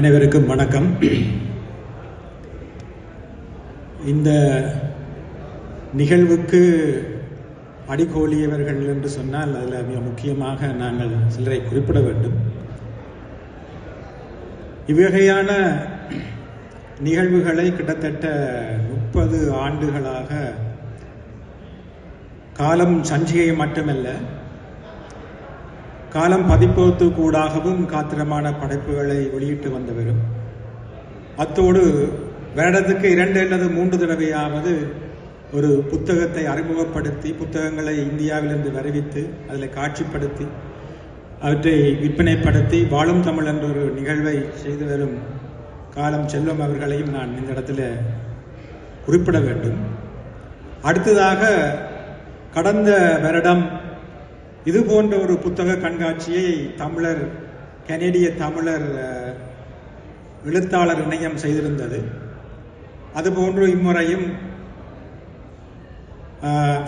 அனைவருக்கும் வணக்கம். இந்த நிகழ்வுக்கு அடிகோலியவர்கள் என்று சொன்னால் அதில் மிக முக்கியமாக நாங்கள் சிலரை குறிப்பிட வேண்டும். இவ்வகையான நிகழ்வுகளை கிட்டத்தட்ட முப்பது ஆண்டுகளாக காலம் சஞ்சிகை மட்டுமல்ல காலம் பதிப்பகத்து கூடாகவும் காத்திரமான படைப்புகளை வெளியிட்டு வந்தவரும். அத்தோடு வருடத்துக்கு இரண்டு அல்லது மூன்று தடவையாவது ஒரு புத்தகத்தை அறிமுகப்படுத்தி புத்தகங்களை இந்தியாவிலிருந்து வருவித்து அதில் காட்சிப்படுத்தி அவற்றை விற்பனைப்படுத்தி வாழும் தமிழ் என்ற ஒரு நிகழ்வை செய்து வரும் காலம் செல்வம் அவர்களையும் நான் இந்த இடத்துல குறிப்பிட வேண்டும். அடுத்ததாக கடந்த வருடம் இது போன்ற ஒரு புத்தக கண்காட்சியை தமிழர் கனேடிய தமிழர் எழுத்தாளர் இணையம் செய்திருந்தது. அதுபோன்று இம்முறையும்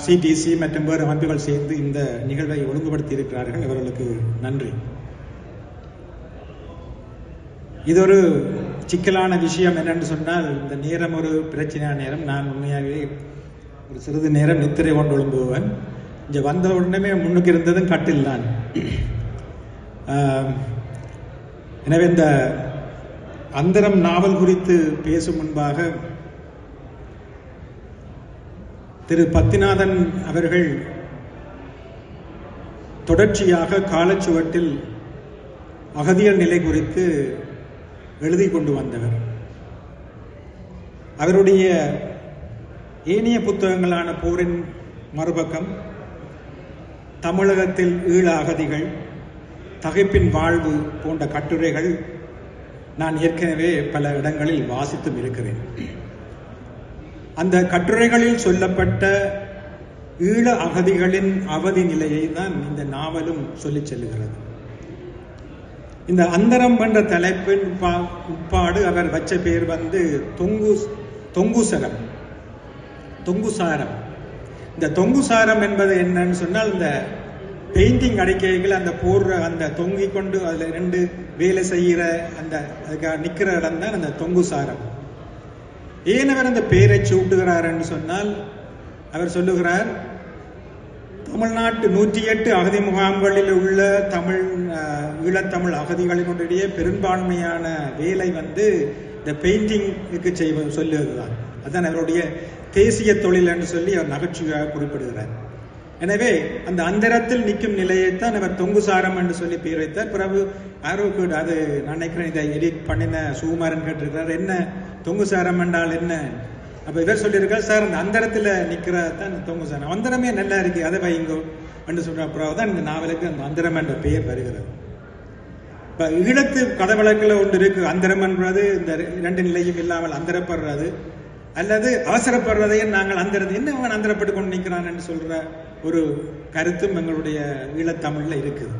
சிடிசி மற்றும் வேறு அமைப்புகள் சேர்ந்து இந்த நிகழ்வை ஒழுங்குபடுத்தி இருக்கிறார்கள் இவர்களுக்கு நன்றி. இது ஒரு சிக்கலான விஷயம் என்னென்று சொன்னால் இந்த நேரம் ஒரு பிரச்சனையான நேரம். நான் உண்மையாகவே ஒரு சிறிது நேரம் நித்திரை கொண்டு எழும்புவேன் இங்கே வந்த உடனே முன்னுக்கு இருந்ததும் கட்டில் தான். எனவே இந்த அந்தரம் நாவல் குறித்து பேசும் முன்பாக திரு பத்திநாதன் அவர்கள் தொடர்ச்சியாக காலச்சுவட்டில் அகதியல் நிலை குறித்து எழுதி கொண்டு வந்தவர். அவருடைய ஏனைய புத்தகங்களான போரின் மறுபக்கம் தமிழகத்தில் ஈழ அகதிகள் தகைப்பின் வாழ்வு போன்ற கட்டுரைகள் நான் ஏற்கனவே பல இடங்களில் வாசித்தும் இருக்கிறேன். அந்த கட்டுரைகளில் சொல்லப்பட்ட ஈழ அகதிகளின் அவதி நிலையை தான் இந்த நாவலும் சொல்லிச் செல்கிறது இந்த அந்தரம் என்ற தலைப்பின் உப்பா- உட்பாடு அவர் வச்ச பேர் வந்து தொங்கு தொங்குசரம் தொங்குசாரம். இந்த தொங்குசாரம் என்பது என்னன்னு சொன்னால் இந்த பெயிண்டிங் அடிக்கைகள் அந்த போடுற அந்த தொங்கி கொண்டு அதில் ரெண்டு வேலை செய்கிற அந்த அதுக்காக நிற்கிற இடம் தான் அந்த தொங்குசாரம் ஏன் அவர் அந்த பெயரை சூட்டுகிறார்ன்னு சொன்னால் அவர் சொல்லுகிறார் தமிழ்நாட்டு நூற்றி எட்டு அகதி முகாம்களில் உள்ள தமிழ் ஈழத்தமிழ் அகதிகளினுடைய பெரும்பான்மையான வேலை வந்து இந்த பெயிண்டிங்க்கு செய்வ சொல்லுவதுதான் அதுதான் அவருடைய தேசிய தொழில் என்று சொல்லி அவர் நகைச்சுவையாக குறிப்பிடுகிறார். எனவே அந்த அந்தரத்தில் நிற்கும் நிலையைத்தான் அவர் தொங்குசாரம் என்று சொல்லி பேர் வைத்தார். பிறகு யாரோ அது நான் நினைக்கிறேன் இதை எடிட் பண்ணின சுகுமாரன் கேட்டிருக்கிறார். என்ன? தொங்கு சாரம் என்றால் என்ன? அப்போ இவர் சொல்லியிருக்கார் சார் அந்த அந்தரத்தில் நிற்கிற தான் தொங்குசாரம் அந்தரமே நல்லா இருக்கு அதை வைங்கோ என்று சொல்கிற பிறகு தான் இந்த நாவலுக்கு அந்த அந்தரம் என்ற பெயர் வருகிறது. இப்போ ஈழத்து கதவழக்கில் ஒன்று இருக்கு அந்தரம் என்றது இந்த இரண்டு நிலையும் இல்லாமல் அந்தரப்படுறது. அல்லது அவசரப்படுறதையும் நாங்கள் அந்தரது என்ன அவன் அந்தரப்பட்டு கொண்டு நிற்கிறான் என்று சொல்ற ஒரு கருத்தும் எங்களுடைய ஈழத்தமிழில் இருக்குது.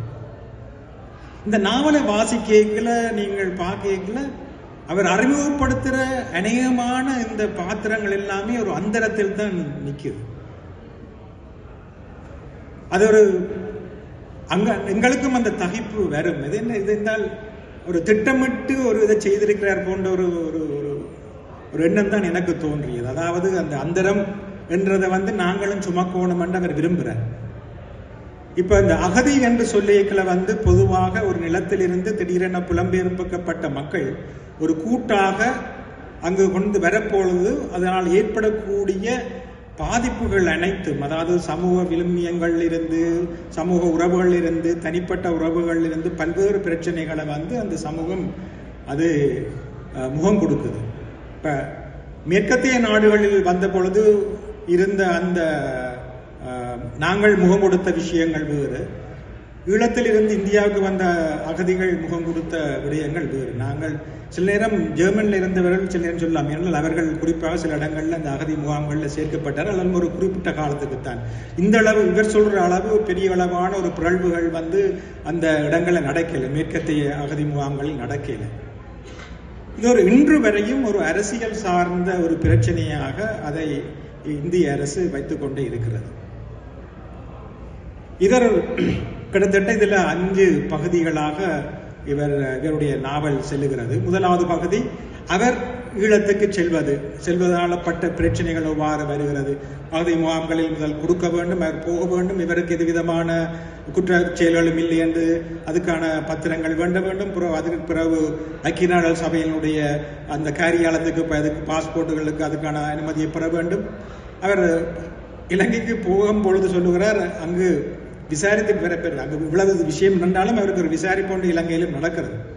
இந்த நாவலை வாசிக்கல நீங்கள் பார்க்கல அவர் அறிமுகப்படுத்துகிற அநேகமான இந்த பாத்திரங்கள் எல்லாமே ஒரு அந்தரத்தில் தான் நிற்குது அது ஒரு அங்க எங்களுக்கும் அந்த தகைப்பு வரும். இது என்ன இது என்றால் ஒரு திட்டமிட்டு ஒரு இதை செய்திருக்கிறார் போன்ற ஒரு ஒரு ஒரு எண்ணம் தான் எனக்கு தோன்றியது. அதாவது அந்த அந்தரம் என்றதை வந்து நாங்களும் சுமக்கணும் என்று அவர் விரும்புகிறார் இப்போ இந்த அகதி என்று சொல்லியக்களை வந்து பொதுவாக ஒரு நிலத்திலிருந்து திடீரென புலம்பெயர்க்கப்பட்ட மக்கள் ஒரு கூட்டாக அங்கு கொண்டு வரப்பொழுது அதனால் ஏற்படக்கூடிய பாதிப்புகள் அனைத்தும் அதாவது சமூக விழுமியங்கள் இருந்து சமூக உறவுகள் இருந்து தனிப்பட்ட உறவுகள் இருந்து பல்வேறு பிரச்சனைகளை வந்து அந்த சமூகம் அது முகம் கொடுக்குது. இப்போ மேற்கத்திய நாடுகளில் வந்த பொழுது இருந்த அந்த நாங்கள் முகம் கொடுத்த விஷயங்கள் வேறு. ஈழத்தில் இருந்து இந்தியாவுக்கு வந்த அகதிகள் முகம் கொடுத்த விடயங்கள் வேறு. நாங்கள் சில நேரம் ஜெர்மனில் இருந்தவர்கள் சில நேரம் சொல்லலாம். ஏனால் அவர்கள் குறிப்பாக சில இடங்களில் அந்த அகதி முகாம்களில் சேர்க்கப்பட்டார். அல்லது ஒரு குறிப்பிட்ட காலத்துக்குத்தான். இந்த அளவு இவர் சொல்கிற அளவு பெரிய அளவான ஒரு பிறழ்வுகள் வந்து அந்த இடங்களில் நடக்கலை. மேற்கத்திய அகதி முகாம்களில் நடக்கலை. இது ஒரு இன்று வரையும் ஒரு அரசியல் சார்ந்த ஒரு பிரச்சனையாக அதை இந்திய அரசு வைத்துக்கொண்டே இருக்கிறது. இதர் கிட்டத்தட்ட இதில் அஞ்சு பகுதிகளாக இவர் இவருடைய நாவல் செல்லுகிறது. முதலாவது பகுதி அவர் ஈழத்துக்கு செல்வது. செல்வதால் பட்ட பிரச்சனைகள் அவ்வாறு வருகிறது. அகதி முகாம்களில் முதல் கொடுக்க வேண்டும் அவர் போக வேண்டும். இவருக்கு எது விதமான குற்ற செயல்களும் இல்லை என்று அதுக்கான பத்திரங்கள் வேண்ட வேண்டும். பிறகு அதுக்கு பிறகு ஐக்கிய நாடுகள் சபையினுடைய அந்த காரியாலயத்துக்கு அதுக்கு பாஸ்போர்ட்டுகளுக்கு அதுக்கான அனுமதியை பெற வேண்டும். அவர் இலங்கைக்கு போகும் பொழுது சொல்லுகிறார் அங்கு விசாரித்து பெற பெற அங்கு இவ்வளவு விஷயம் நடந்தாலும் அவருக்கு ஒரு விசாரிப்பு ஒன்று இலங்கையிலும் நடக்கிறது.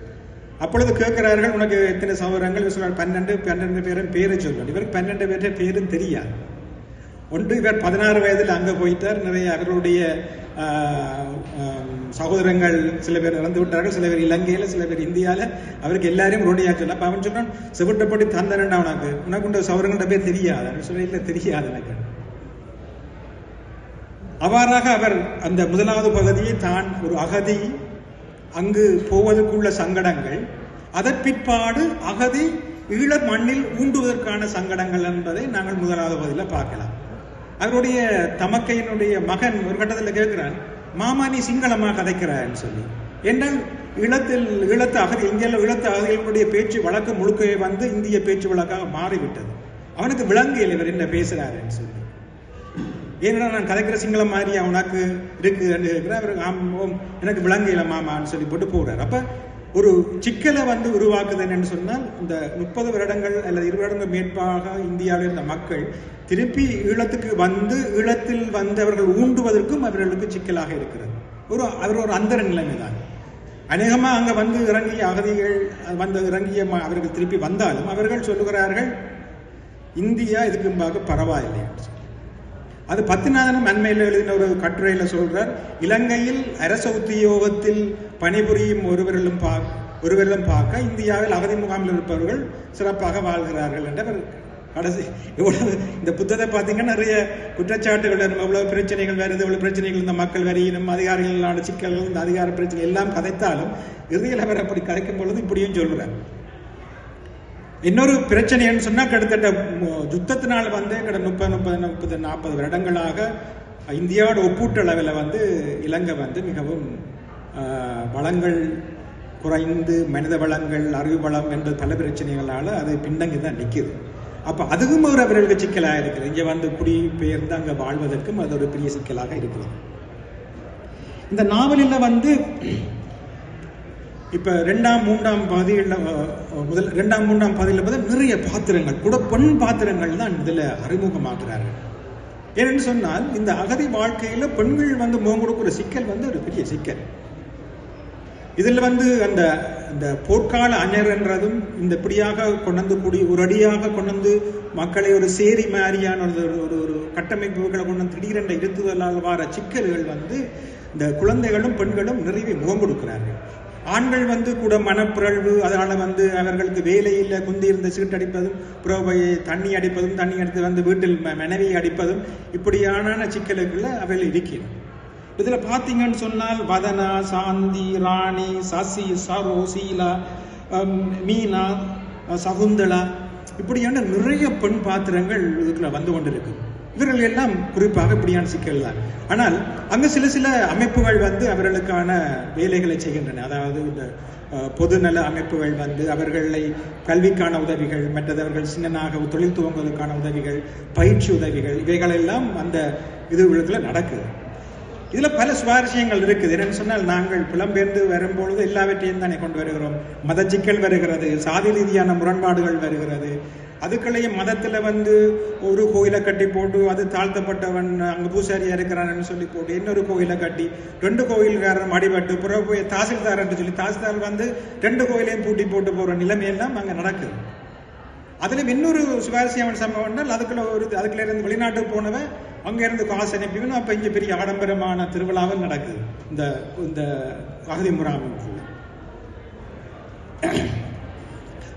அப்பொழுது கேட்கிறார்கள் உனக்கு எத்தனை சகோதரங்கள்? சொல்றார் பன்னெண்டு பன்னெண்டு பேரும் பேரை சொல்றார் இவருக்கு பன்னெண்டு பேர்ட்ட பேரும் தெரியாது. ஒன்று இவர் பதினாறு வயதில் அங்கே போயிட்டார். நிறைய அவர்களுடைய சகோதரங்கள் சில பேர் இறந்து விட்டார்கள். சில பேர் இலங்கையில் சில பேர் இந்தியாவில் அவருக்கு எல்லாரையும் ரோடியாக சொல்ல அப்போ அவன் சொன்னான் செவிட்டப்படி தந்தனண்டா உனக்கு உனக்கு உண்ட சகோதரங்கள்ட்ட பேர் தெரியாது. அவன் சொல்ல இல்லை தெரியாது எனக்கு. அவ்வாறாக அவர் அந்த முதலாவது பகுதியை தான் ஒரு அகதி அங்கு போவதற்குள்ள சங்கடங்கள் அதன் பிற்பாடு அகதி ஈழ மண்ணில் ஊண்டுவதற்கான சங்கடங்கள் என்பதை நாங்கள் முதலாவது பதில பார்க்கலாம். அவருடைய தமக்கையினுடைய மகன் ஒரு கட்டத்தில் கேட்கிறான் மாமா நீ சிங்களமாக கதைக்கிறான்னு சொல்லி. என்றால் ஈழத்தில் ஈழத்து அகதி இந்தியாவில் ஈழத்து அகதிகளுடைய பேச்சு வழக்கு முழுக்கவே வந்து இந்திய பேச்சு வழக்காக மாறிவிட்டது. அவனுக்கு விளங்கியல் இவர் என்ன பேசுகிறாருன்னு சொல்லி. ஏன்னா நான் கதைக்கிற சிங்களம் மாதிரி உனக்கு இருக்கு கேட்கிறேன் அவர் ஆம் ஓம் எனக்கு விளங்கையில மாமான்னு சொல்லி போட்டு போடுறார். அப்ப ஒரு சிக்கலை வந்து உருவாக்குது என்னன்னு சொன்னால் இந்த முப்பது வருடங்கள் அல்லது இருபது வருடங்கள் மேற்பாக இந்தியாவில் இருந்த மக்கள் திருப்பி ஈழத்துக்கு வந்து ஈழத்தில் வந்தவர்கள் ஊண்டுவதற்கும் அவர்களுக்கு சிக்கலாக இருக்கிறது. ஒரு அவர் ஒரு அந்தர நிலைமை தான். அநேகமாக அங்கே வந்து இறங்கிய அகதிகள் வந்து இறங்கிய அவர்கள் திருப்பி வந்தாலும் அவர்கள் சொல்லுகிறார்கள் இந்தியா இதுக்கு பரவாயில்லை பரவாயில்லை அது பத்திநாதனும் அண்மையில் எழுதின ஒரு கட்டுரையில் சொல்கிறார் இலங்கையில் அரச உத்தியோகத்தில் பணிபுரியும் ஒருவரிலும் பா ஒருவரிலும் பார்க்க இந்தியாவில் அவதி முகாமில் இருப்பவர்கள் சிறப்பாக வாழ்கிறார்கள் என்றவர் கடைசி இவ்வளவு இந்த புத்தகத்தை பார்த்தீங்கன்னா நிறைய குற்றச்சாட்டுகள் வரும். எவ்வளவு பிரச்சனைகள் வருது எவ்வளவு பிரச்சனைகள் இந்த மக்கள் வரியினும் அதிகாரிகளான சிக்கல்கள் இந்த அதிகார பிரச்சனை எல்லாம் கதைத்தாலும் இறுதியில் அவர் அப்படி கதைக்கும் பொழுது இப்படியும் சொல்கிறேன் இன்னொரு பிரச்சனைன்னு சொன்னால் கிட்டத்தட்ட யுத்தத்தினால் வந்து கிட்ட முப்பது முப்பது முப்பது நாற்பது வருடங்களாக இந்தியாவோட ஒப்பூட்டு அளவில் வந்து இலங்கை வந்து மிகவும் வளங்கள் குறைந்து மனித வளங்கள் அறிவு வளம் என்ற பல பிரச்சனைகளால் அது பின்னங்கி தான் நிற்குது அப்போ அதுவும் ஒரு அவர்களுக்கு சிக்கலாக இருக்குது. இங்கே வந்து குடி பெயர்ந்து அங்கே வாழ்வதற்கும் அது ஒரு பெரிய சிக்கலாக இருக்கிறது. இந்த நாவலில் வந்து இப்போ ரெண்டாம் மூன்றாம் பாதியில் முதல் ரெண்டாம் மூன்றாம் பாதியில் பார்த்தா நிறைய பாத்திரங்கள் கூட பெண் பாத்திரங்கள் தான் இதில் அறிமுகமாகிறார்கள் ஏன்னு சொன்னால் இந்த அகதி வாழ்க்கையில் பெண்கள் வந்து முகம் கொடுக்குற சிக்கல் வந்து ஒரு பெரிய சிக்கல். இதில் வந்து அந்த இந்த போர்க்கால அஞர்ன்றதும் இந்த இப்படியாக கொண்டு கூடி ஒரு அடியாக கொண்டு மக்களை ஒரு சேரி மாதிரியான ஒரு ஒரு- ஒரு கட்டமைப்புகளை கொண்டு திடீரென்ற இருத்துதலால் வார சிக்கல்கள் வந்து இந்த குழந்தைகளும் பெண்களும் நிறைவே முகம் கொடுக்கிறார்கள். ஆண்கள் வந்து கூட மனப்பிறழ்வு அதனால வந்து அவர்களுக்கு வேலையில் குந்தி இருந்த சீட்டு அடிப்பதும் புறவை தண்ணி அடிப்பதும் தண்ணி அடித்து வந்து வீட்டில் ம- மனைவியை அடிப்பதும் இப்படியான சிக்கலுக்குள்ள அவர்கள் இருக்கிறார். இதில் பார்த்தீங்கன்னு சொன்னால் வதனா சாந்தி ராணி சசி சரோ சீலா மீனா சகுந்தலா இப்படியான நிறைய பெண் பாத்திரங்கள் இதுக்குள்ள வந்து கொண்டிருக்கு இவர்கள் எல்லாம் குறிப்பாக இப்படியான சிக்கல் தான். ஆனால் அங்கு சில சில அமைப்புகள் வந்து அவர்களுக்கான வேலைகளை செய்கின்றன. அதாவது இந்த பொதுநல அமைப்புகள் வந்து அவர்களை கல்விக்கான உதவிகள் மற்றது அவர்கள் சின்னனாக தொழில் துவங்குவதற்கான உதவிகள் பயிற்சி உதவிகள் இவைகளெல்லாம் அந்த இதுகளுக்குள்ள நடக்குது. இதுல பல சுவாரஸ்யங்கள் இருக்குது. என்னென்னு சொன்னால் நாங்கள் புலம்பெயர்ந்து வரும்பொழுது எல்லாவற்றையும் தானே கொண்டு வருகிறோம். மத சிக்கல் வருகிறது சாதி ரீதியான முரண்பாடுகள் வருகிறது அதுக்குள்ளேயும் மதத்தில் வந்து ஒரு கோயிலை கட்டி போட்டு அது தாழ்த்தப்பட்டவன் அங்கே பூசாரியாக இருக்கிறான்னு சொல்லி போட்டு இன்னொரு கோயிலை கட்டி ரெண்டு கோயில்காரன் அடிபட்டு பிறகு போய் தாசில்தார்ன்னு சொல்லி தாசில்தார் வந்து ரெண்டு கோயிலையும் பூட்டி போட்டு போகிற நிலைமையெல்லாம் அங்கே நடக்குது. அதில் இன்னொரு சுவாரஸ்யமான சம்பவம்னால் அதுக்குள்ள ஒரு அதுக்குள்ள இருந்து வெளிநாட்டுக்கு போனவன் அங்கேருந்து காசு அனுப்பிவினும் அப்போ இங்கே பெரிய ஆடம்பரமான திருவிழாவும் நடக்குது. இந்த இந்த அகதி முகாமுக்குள்ள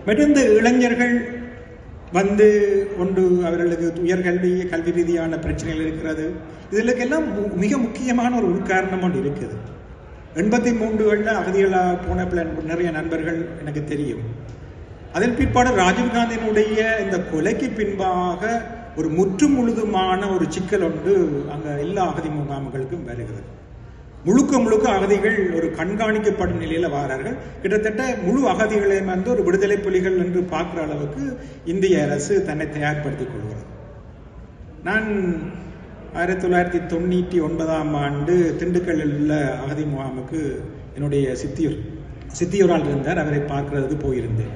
மற்றும் இந்த இளைஞர்கள் வந்து ஒன்று அவர்களுக்கு உயர்கல்வி கல்வி ரீதியான பிரச்சனைகள் இருக்கிறது. இதுலக்கெல்லாம் மு- மிக முக்கியமான ஒரு உட்காரணம் ஒன்று இருக்குது. எண்பத்தி மூன்றுகளில் அகதிகளாக போன நிறைய நண்பர்கள் எனக்கு தெரியும். அதன் பிற்பாடு ராஜீவ்காந்தியினுடைய இந்த கொலைக்கு பின்பாக ஒரு முற்று முழுதுமான ஒரு சிக்கல் ஒன்று அங்கே எல்லா அகதி முகாம்களுக்கும் வருகிறது. முழுக்க முழுக்க அகதிகள் ஒரு கண்காணிக்கப்படும் நிலையில வாரார்கள். கிட்டத்தட்ட முழு அகதிகளையும் வந்து ஒரு விடுதலை புலிகள் என்று பார்க்குற அளவுக்கு இந்திய அரசு தன்னை தயார்படுத்திக் கொள்கிறது. நான் ஆயிரத்தி தொள்ளாயிரத்தி தொண்ணூற்றி ஒன்பதாம் ஆண்டு திண்டுக்கல்லில் உள்ள அகதி முகாமுக்கு என்னுடைய சித்தியூர் சித்தியூரால் இருந்தார். அவரை பார்க்கறதுக்கு போயிருந்தேன்.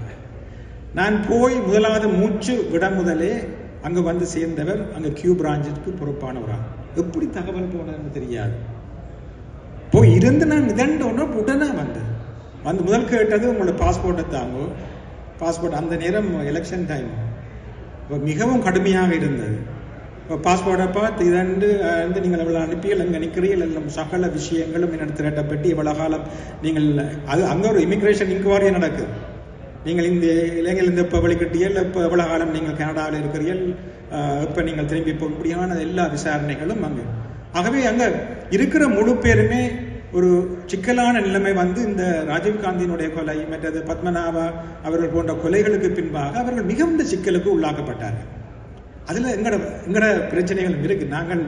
நான் போய் முதலாவது மூச்சு விட முதலே அங்கே வந்து சேர்ந்தவர் அங்கே கியூ பிராஞ்சுக்கு பொறுப்பானவராக எப்படி தகவல் போனதுன்னு தெரியாது. போய் இருந்து நான் மிதண்டோன்னா உடனே வந்தேன். வந்து முதல் கேட்டது உங்களோட பாஸ்போர்ட்டை தாங்கோ. பாஸ்போர்ட் அந்த நேரம் எலெக்ஷன் டைம் இப்போ மிகவும் கடுமையாக இருந்தது. இப்போ பாஸ்போர்ட்டை பார்த்து இதண்டு வந்து நீங்கள் அவ்வளோ அனுப்பியல் அங்கே நிற்கிறீர்கள் எல்லாம் சகல விஷயங்களும் என்னிடம் திரட்டப்பட்டு இவ்வளோ காலம் நீங்கள் அது அங்கே ஒரு இமிக்ரேஷன் இன்குவாரி நடக்குது. நீங்கள் இந்த இலங்கையிலிருந்து இப்போ வெளிக்கட்டியல் இப்போ எவ்வளோ காலம் நீங்கள் கனடாவில் இருக்கிறீர்கள். இப்போ நீங்கள் திரும்பி போக முடியாத எல்லா விசாரணைகளும் அங்கே. ஆகவே அங்கே இருக்கிற முழு பேருமே ஒரு சிக்கலான நிலைமை வந்து இந்த ராஜீவ்காந்தியினுடைய கொலை மற்றது பத்மநாபா அவர்கள் போன்ற கொலைகளுக்கு பின்பாக அவர்கள் மிகுந்த சிக்கலுக்கு உள்ளாக்கப்பட்டார்கள். அதில் எங்கட எங்கட பிரச்சனைகள் இருக்கு. நாங்கள்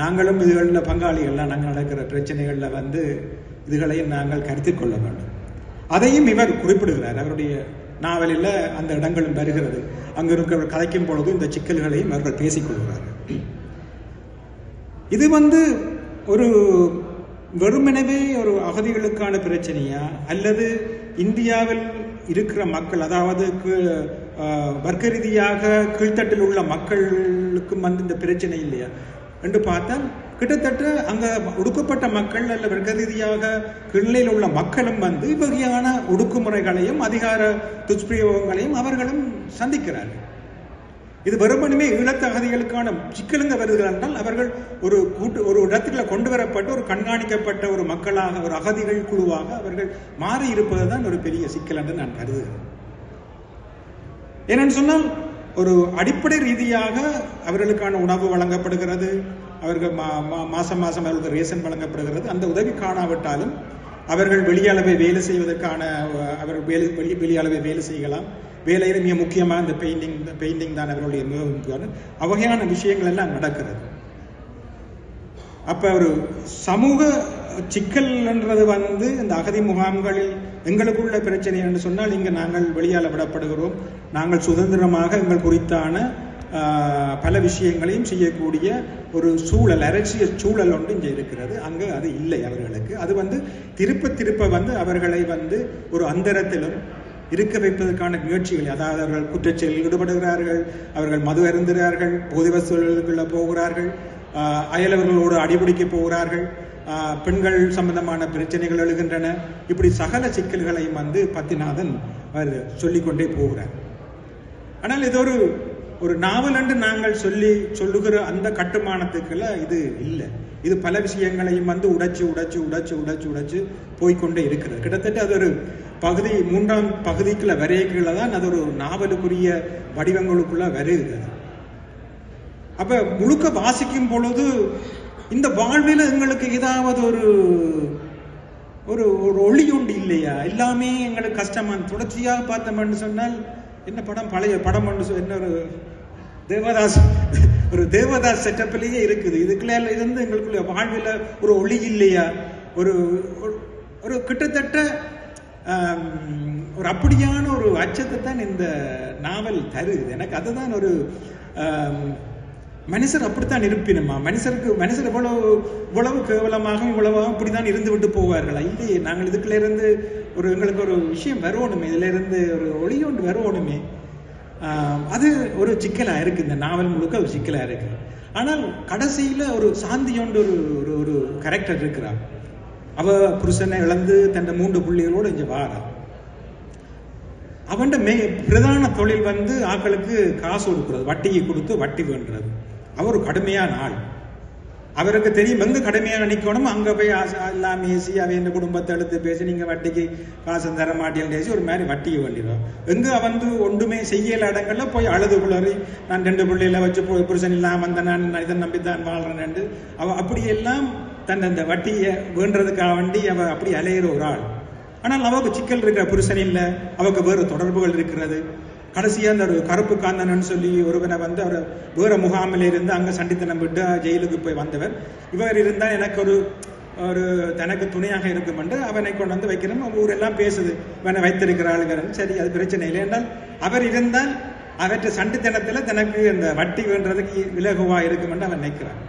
நாங்களும் இதுகளில் பங்காளிகள்லாம் நாங்கள் நடக்கிற பிரச்சனைகளில் வந்து இதுகளையும் நாங்கள் கருத்தில் கொள்ள வேண்டும். அதையும் இவர் குறிப்பிடுகிறார். அவருடைய நாவலில் அந்த இடங்களும் வருகிறது. அங்கு இருக்கிற கதைக்கும் பொழுது இந்த சிக்கல்களையும் அவர்கள் பேசிக்கொள்கிறார்கள் இது வந்து ஒரு வெறுமெனவே ஒரு அகதிகளுக்கான பிரச்சனையா? அல்லது இந்தியாவில் இருக்கிற மக்கள் அதாவது வர்க்க ரீதியாக கீழ்த்தட்டில் உள்ள மக்களுக்கும் வந்து இந்த பிரச்சனை இல்லையா? என்று பார்த்தால் கிட்டத்தட்ட அங்கே ஒடுக்கப்பட்ட மக்கள் அல்ல வர்க்க ரீதியாக கிள்ளையில் உள்ள மக்களும் வந்து இவ்வகையான ஒடுக்குமுறைகளையும் அதிகார துஷ்பிரயோகங்களையும் அவர்களும் சந்திக்கிறார்கள். இது வெறுமனுமே ஈழத்து சிக்கலுங்க வருகிறது என்றால் அவர்கள் ஒரு கூட்டு ஒரு இடத்துல கொண்டு வரப்பட்ட ஒரு கண்காணிக்கப்பட்ட ஒரு மக்களாக ஒரு அகதிகள் குழுவாக அவர்கள் மாறி இருப்பது தான் ஒரு பெரிய சிக்கல் என்று நான் கருதுகிறேன். ஏனென்று சொன்னால் ஒரு அடிப்படை ரீதியாக அவர்களுக்கான உணவு வழங்கப்படுகிறது அவர்கள் மாசம் மாசம் அவர்களுக்கு ரேஷன் வழங்கப்படுகிறது அந்த உதவி காணாவிட்டாலும் அவர்கள் வெளியளவை வேலை செய்வதற்கான அவர்கள் வேலை வெளி வெளியளவை வேலை செய்யலாம். வேலையில் மிக முக்கியமாக இந்த பெயிண்டிங் பெயிண்டிங் தான் அவருடைய மிக முக்கியமான. அவகையான விஷயங்கள் எல்லாம் நடக்கிறது. அப்போ ஒரு சமூக சிக்கல்ன்றது வந்து இந்த அகதி முகாம்களில் எங்களுக்குள்ள பிரச்சனை என்று சொன்னால் இங்கே நாங்கள் வெளியால் விடப்படுகிறோம். நாங்கள் சுதந்திரமாக எங்கள் குறித்தான பல விஷயங்களையும் செய்யக்கூடிய ஒரு சூழல் அரசியல் சூழல் ஒன்று இங்கே இருக்கிறது. அங்கே அது இல்லை அவர்களுக்கு. அது வந்து திருப்ப திருப்ப வந்து அவர்களை வந்து ஒரு அந்தரத்திலும் இருக்க வைப்பதற்கான முயற்சிகள் அதாவது அவர்கள் குற்றச்செயலில் ஈடுபடுகிறார்கள் அவர்கள் மது அருந்துகிறார்கள் போதை சூழலுக்குள்ளே போகிறார்கள் அயலவர்களோடு அடிபிடிக்க போகிறார்கள் பெண்கள் சம்பந்தமான பிரச்சனைகள் எழுகின்றன. இப்படி சகல சிக்கல்களையும் வந்து பத்திநாதன் அவர் சொல்லிக்கொண்டே போகிறார். ஆனால் இது ஒரு ஒரு நாவல் என்று நாங்கள் சொல்லி சொல்லுகிற அந்த கட்டுமானத்துக்குள்ள இது இல்லை. இது பல விஷயங்களையும் வந்து உடைச்சு உடைச்சு உடைச்சு உடைச்சு உடைச்சு போய்கொண்டே இருக்கிறது. கிட்டத்தட்ட அது ஒரு பகுதி மூன்றாம் பகுதிக்குள்ள வரையக்குள்ள தான் அது ஒரு நாவலுக்குரிய வடிவங்களுக்குள்ள வருகிறது அப்ப முழுக்க வாசிக்கும் பொழுது இந்த வாழ்வில் எங்களுக்கு ஏதாவது ஒரு ஒரு ஒரு ஒளி உண்டு இல்லையா? எல்லாமே எங்களுக்கு கஷ்டமா? தொடர்ச்சியாக பார்த்தோம்னு சொன்னால் என்ன படம்? பழைய படம் என்ன ஒரு தேவதாஸ் ஒரு தேவதாஸ் செட்டப்லேயே இருக்குது. இதுக்குள்ள இருந்து எங்களுக்குள்ள வாழ்வில் ஒரு ஒளி இல்லையா? ஒரு ஒரு கிட்டத்தட்ட ஒரு அப்படியான ஒரு அச்சத்தை தான் இந்த நாவல் தருது. எனக்கு அதுதான் ஒரு மனுஷர் அப்படித்தான் இருப்பினுமா? மனுஷருக்கு மனுஷர் இவ்வளவு இவ்வளவு கேவலமாக இப்படி தான் இருந்து விட்டு போவார்களா? இல்லையே நாங்கள் இதுக்குள்ள இருந்து ஒரு எங்களுக்கு ஒரு விஷயம் வரணுமே இதுல இருந்து ஒரு ஒளி ஒன்று வரணுமே அது ஒரு சிக்கலாக இருக்குது இந்த நாவல் முழுக்க ஒரு சிக்கலாக இருக்குது ஆனால் கடைசியில் ஒரு சாந்தியோண்டு ஒரு ஒரு ஒரு கேரக்டர் இருக்கிறா அவ புருஷனை இழந்து தன் மூன்று புள்ளிகளோடு இங்கே வாரா. அவன் மே பிரதான தொழில் வந்து ஆக்களுக்கு காசு கொடுக்குறது வட்டிக்கு கொடுத்து வட்டி வேண்டுறது. அவர் கடுமையான ஆள். அவருக்கு தெரியும் எங்க கடுமையாக நிற்கணும் அங்க போய் எல்லாம் ஏசி அவன் இந்த குடும்பத்தை எடுத்து பேசி நீங்க வட்டிக்கு காசு தர மாட்டேன்னு பேசி ஒரு மாதிரி வட்டிக்கு வேண்டிடுவோம் எங்க வந்து ஒன்றுமே செய்யல இடங்கள்ல போய் அழுது குளறி நான் ரெண்டு பிள்ளையில வச்சு புருஷன் இல்லாம வந்த நான் இதை நம்பித்தான் வாழ்றேன் அவ அப்படியெல்லாம் தன் அந்த வட்டியை வேண்டுறதுக்காக வேண்டி அவ அப்படி அலையிற ஒரு ஆள். ஆனால் அவளுக்கு சிக்கல் இருக்கிற புருஷன் இல்லை அவளுக்கு வேறு தொடர்புகள் இருக்கிறது. கடைசியாக அந்த ஒரு கருப்பு காந்தனன்னு சொல்லி ஒருவனை வந்து அவர் வேறு முகாமில் இருந்து அங்கே சண்டித்தனம் விட்டு ஜெயிலுக்கு போய் வந்தவர். இவர் இருந்தால் எனக்கு ஒரு ஒரு தனக்கு துணையாக இருக்கும் என்று அவனை கொண்டு வந்து வைக்கணும் ஊரெல்லாம் பேசுது இவனை வைத்திருக்கிறாளுங்கிறது சரி அது பிரச்சனை இல்லை என்றால் அவர் இருந்தால் அவற்றை சண்டித்தனத்தில் தனக்கு அந்த வட்டி வேண்டதுக்கு இலகுவா இருக்கும் என்று அவன் நினைக்கிறான்.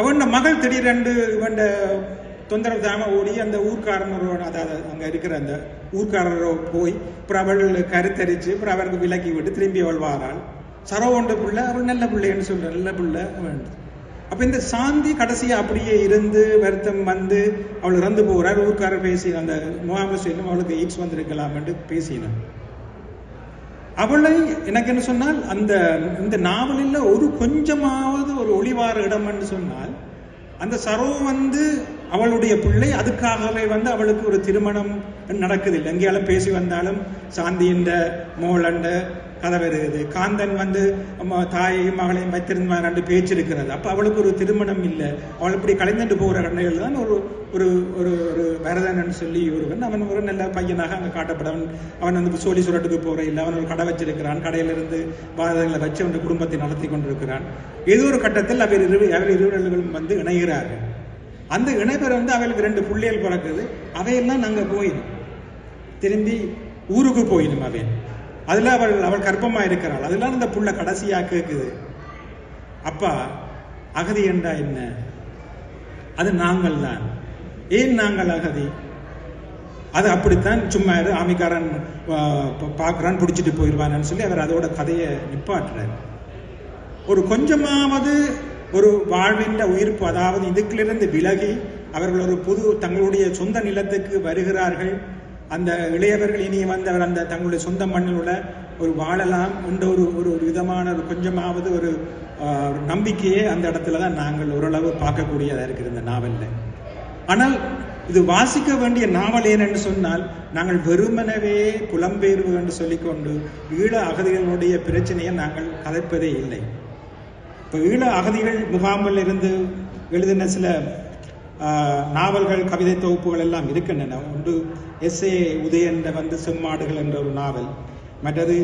அவன் மகள் திடீரென்று இவன் தொந்தரவு தாம ஓடி அந்த ஊர்க்காரனரோட அதாவது அங்கே இருக்கிற அந்த ஊர்க்காரரோ போய் அப்புறம் அவள் கருத்தரிச்சு அப்புறம் அவருக்கு விலக்கி விட்டு திரும்பி அவள் வாராள் சரவோண்ட பிள்ளை அவள் நல்ல பிள்ளைன்னு சொல்ற நல்ல பிள்ளை வேண்டும் அப்போ இந்த சாந்தி கடைசியாக அப்படியே இருந்து வருத்தம் வந்து அவள் இறந்து போகிறார் ஊர்க்காரர் பேசி அந்த முகாம சொல்லும் அவளுக்கு எய்ட்ஸ் வந்திருக்கலாம் என்று பேசினான். அவளை எனக்கு என்ன சொன்னால் அந்த இந்த நாவலில் ஒரு கொஞ்சமாவது ஒரு ஒளிவார இடம் என்று சொன்னால் அந்த சரோ வந்து அவளுடைய பிள்ளை அதுக்காகவே வந்து அவளுக்கு ஒரு திருமணம் நடக்குதில்லை எங்கேயாலும் பேசி வந்தாலும் சாந்தியின் மோளண்ட கதை வருகிறது காந்தன் வந்து அம்மா தாயையும் மகளையும் வைத்திருந்தான் ரெண்டு பேச்சு இருக்கிறது. அப்போ அவளுக்கு ஒரு திருமணம் இல்லை. அவள் இப்படி கலைந்துட்டு போகிற கண்ணைகள் தான் ஒரு ஒரு ஒரு ஒரு வரதன் சொல்லி ஒருவன் அவன் ஒரு நல்ல பையனாக அங்கே காட்டப்படவன் அவன் வந்து சோழி சுரட்டுக்கு போகிற இல்லை. அவன் ஒரு கடை வச்சிருக்கிறான். கடையிலிருந்து பாரதங்களை வச்சு அவன் குடும்பத்தை நடத்தி கொண்டிருக்கிறான். ஏதோ ஒரு கட்டத்தில் அவர் இரு அவர் இருவர்களும் வந்து இணைகிறார்கள். அந்த இணைப்பர் வந்து அவளுக்கு ரெண்டு புள்ளியல் பிறக்குது. அவையெல்லாம் நாங்கள் போயிடும் திரும்பி ஊருக்கு போயிடும் அவன். அதில் அவள் அவள் கர்ப்பமாக இருக்கிறாள். அதெல்லாம் அந்த புள்ள கடைசியாக கேட்குது அப்பா அகதி என்றா என்ன? அது நாங்கள் தான். ஏன் நாங்கள் அகதி? அது அப்படித்தான் சும்மா ஆமிக்காரன் பார்க்குறான் பிடிச்சிட்டு போயிடுவான்னு சொல்லி அவர் அதோட கதையை நிப்பாட்டுறார். ஒரு கொஞ்சமாவது ஒரு வாழ்வின் உயிர்ப்பு அதாவது இதுக்கிலிருந்து விலகி அவர்கள் ஒரு புது தங்களுடைய சொந்த நிலத்துக்கு வருகிறார்கள். அந்த இளையவர்கள் இனி வந்தவர் அந்த தங்களுடைய சொந்த மண்ணில் உள்ள ஒரு வாழலாம் என்ற ஒரு ஒரு ஒரு விதமான ஒரு கொஞ்சமாவது ஒரு நம்பிக்கையே அந்த இடத்துல தான் நாங்கள் ஓரளவு பார்க்கக்கூடியதாக இருக்குது இந்த நாவலில். ஆனால் இது வாசிக்க வேண்டிய நாவல் ஏனென்று சொன்னால் நாங்கள் வெறுமனவே புலம்பெயர்வு என்று சொல்லிக்கொண்டு ஈழ அகதிகளுடைய பிரச்சனையை நாங்கள் கதைப்பதே இல்லை. இப்போ ஈழ அகதிகள் முகாமில் இருந்து எழுதின சில நாவல்கள் கவிதை தொகுப்புகள் எல்லாம் இருக்கின்றன. ஒன்று எஸ் ஏ உதயன் வந்து செம்மாடுகள் என்ற ஒரு நாவல். மற்றது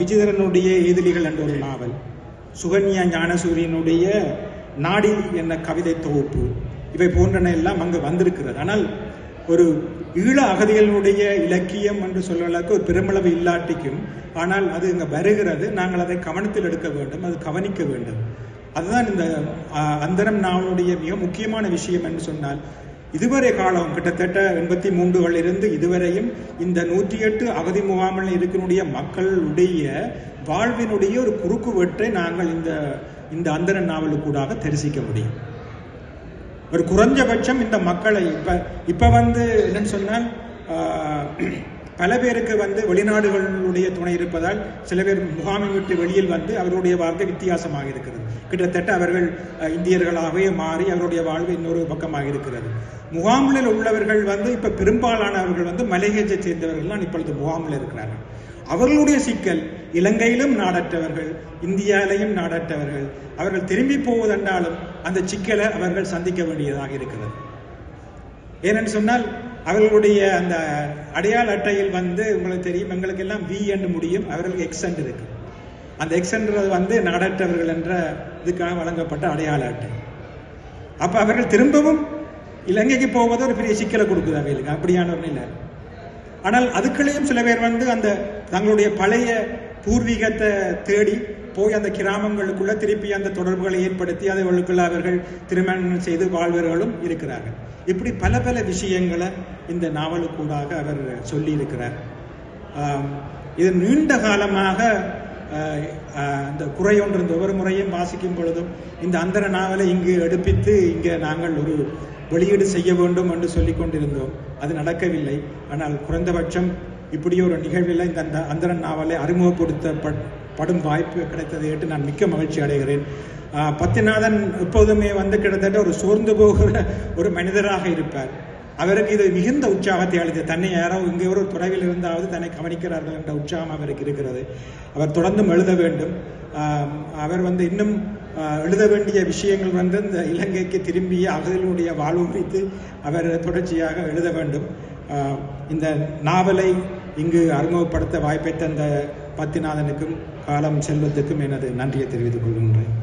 விஜயதரனுடைய எதிரிகள் என்ற ஒரு நாவல். சுகன்யா ஞானசூரியனுடைய நாடி என்ற கவிதை தொகுப்பு. இவை போன்றன எல்லாம் அங்கு வந்திருக்கிறது. ஆனால் ஒரு ஈழ அகதிகளுடைய இலக்கியம் என்று சொல்லலாக்கு ஒரு பெருமளவு இல்லாட்டிக்கும் ஆனால் அது இங்கே வருகிறது. நாங்கள் அதை கவனத்தில் எடுக்க வேண்டும் அது கவனிக்க வேண்டும். அதுதான் இந்த அந்தரம் நாவலுடைய மிக முக்கியமான விஷயம் என்று சொன்னால் இதுவரை காலம் கிட்டத்தட்ட எண்பத்தி மூன்றுகள் இருந்து இதுவரையும் இந்த நூற்றி எட்டு அகதி முகாமில் இருக்கக்கூடிய மக்களுடைய வாழ்வினுடைய ஒரு குறுக்கு வெட்டை நாங்கள் இந்த இந்த அந்தரன் நாவலுக்கூடாக தரிசிக்க முடியும். ஒரு குறைஞ்சபட்சம் இந்த மக்களை இப்போ இப்போ வந்து என்னன்னு சொன்னால் பல பேருக்கு வந்து வெளிநாடுகளுடைய துணை இருப்பதால் சில பேர் முகாமை விட்டு வெளியில் வந்து அவருடைய வாழ்க்கை வித்தியாசமாக இருக்கிறது. கிட்டத்தட்ட அவர்கள் இந்தியர்களாகவே மாறி அவருடைய வாழ்வு இன்னொரு பக்கமாக இருக்கிறது. முகாமில் உள்ளவர்கள் வந்து இப்போ பெரும்பாலானவர்கள் வந்து மலைகேஜை சேர்ந்தவர்கள்லாம் இப்பொழுது முகாமில் இருக்கிறார்கள். அவர்களுடைய சிக்கல் இலங்கையிலும் நாடற்றவர்கள் இந்தியாவிலையும் நாடற்றவர்கள் அவர்கள் திரும்பி போவதென்றாலும் அந்த சிக்கலை அவர்கள் சந்திக்க வேண்டியதாக இருக்கிறது. ஏனென்று சொன்னால் அவர்களுடைய அந்த அடையாள அட்டையில் வந்து உங்களுக்கு தெரியும் எங்களுக்கு எல்லாம் வி என்று முடியும். அவர்களுக்கு எக்ஸன்ட் இருக்கு. அந்த எக்ஸன்றது வந்து நாடற்றவர்கள் என்ற இதுக்காக வழங்கப்பட்ட அடையாள அட்டை. அப்போ அவர்கள் திரும்பவும் இலங்கைக்கு போவது ஒரு பெரிய சிக்கலை கொடுக்குது அவைகளுக்கு. அப்படியான ஒரு நிலை ஆனால் அதுக்குள்ளேயும் சில பேர் வந்து அந்த தங்களுடைய பழைய பூர்வீகத்தை தேடி போய் அந்த கிராமங்களுக்குள்ள திருப்பி அந்த தொடர்புகளை ஏற்படுத்தி அதை அவர்களுக்குள்ள அவர்கள் திருமணம் செய்து வாழ்வர்களும் இருக்கிறார்கள். இப்படி பல பல விஷயங்களை இந்த நாவலுக்கூடாக அவர் சொல்லியிருக்கிறார். இது நீண்ட காலமாக இந்த குறையொன்று இந்த ஒவ்வொரு முறையும் வாசிக்கும் பொழுதும் இந்த அந்தர நாவலை இங்கு எடுப்பித்து இங்கே நாங்கள் ஒரு வெளியீடு செய்ய வேண்டும் என்று சொல்லிக் கொண்டிருந்தோம். அது நடக்கவில்லை. ஆனால் குறைந்தபட்சம் இப்படி ஒரு நிகழ்வில் இந்த அந்த அந்தரன் நாவலை அறிமுகப்படுத்தப்பட் படும் வாய்ப்பு கிடைத்ததை ஏற்று நான் மிக்க மகிழ்ச்சி அடைகிறேன். பத்திநாதன் எப்போதுமே வந்து கிட்டத்தட்ட ஒரு சோர்ந்து போகிற ஒரு மனிதராக இருப்பார். அவருக்கு இது மிகுந்த உற்சாகத்தை அளித்தது தன்னை யாரோ இங்கே ஒரு தொலைவில் இருந்தாவது தன்னை கவனிக்கிறார்கள் என்ற உற்சாகம் அவருக்கு இருக்கிறது. அவர் தொடர்ந்தும் எழுத வேண்டும். அவர் வந்து இன்னும் எழுத வேண்டிய விஷயங்கள் வந்து இந்த இலங்கைக்கு திரும்பிய அகதிகளுடைய வாழ்வு குறித்து அவர் தொடர்ச்சியாக எழுத வேண்டும். இந்த நாவலை இங்கு அறிமுகப்படுத்த வாய்ப்பை தந்த பத்திநாதனுக்கும் காலம் செல்வத்துக்கும் எனது நன்றியை தெரிவித்துக் கொள்கின்றேன்.